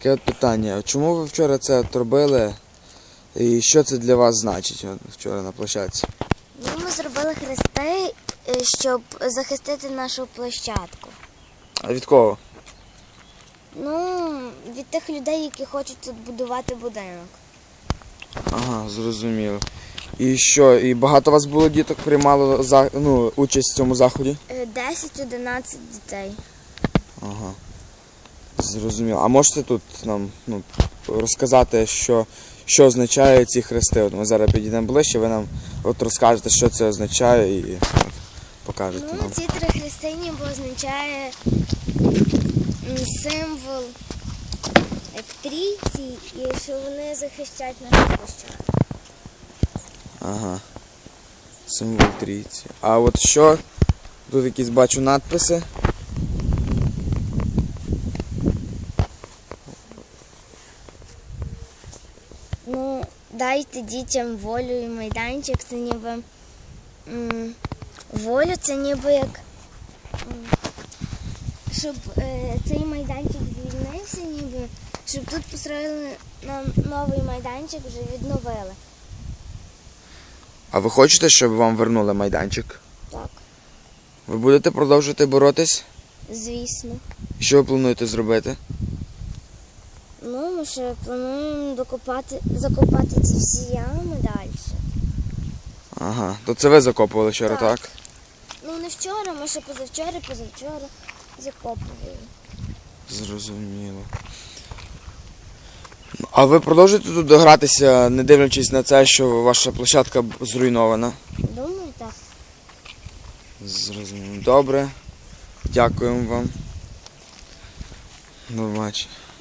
Таке от питання. Чому ви вчора це робили? І що це для вас значить вчора на площадці? Ну, ми зробили хрести, е, щоб захистити нашу площадку. А від кого? Ну, від тих людей, які хочуть тут будувати будинок. Ага, зрозуміло. І що, і багато вас було діток приймало за, ну, участь в цьому заході? Е, 10-11 дітей. Ага. Зрозуміло. А можете тут нам ну, розказати, що, що означає ці хрести? От ми зараз підійдемо ближче, ви нам от розкажете, що це означає і от, покажете Ну, нам. ці три хрести ніби означає символ трійці і що вони захищають нашу площадку. Ага. Символ трійці. А от що? Тут якісь бачу надписи. Ну, дайте дітям волю і майданчик, це ніби волю, це ніби як щоб е, цей майданчик звільнився, ніби, щоб тут построїли нам новий майданчик, вже відновили. А ви хочете, щоб вам вернули майданчик? Так, Ви будете продовжувати боротись? звісно. Що ви плануєте зробити? Ну, ми ще плануємо докопати, закопати ці всі ями далі. Ага, то це ви закопували вчора, Так. так? Ну, не вчора, ми ще позавчора, позавчора закопували. Зрозуміло. А ви продовжуєте тут гратися, не дивлячись на це, що ваша площадка зруйнована? Думаю, так. Зрозуміло. Добре. Дякуємо вам. До побачення.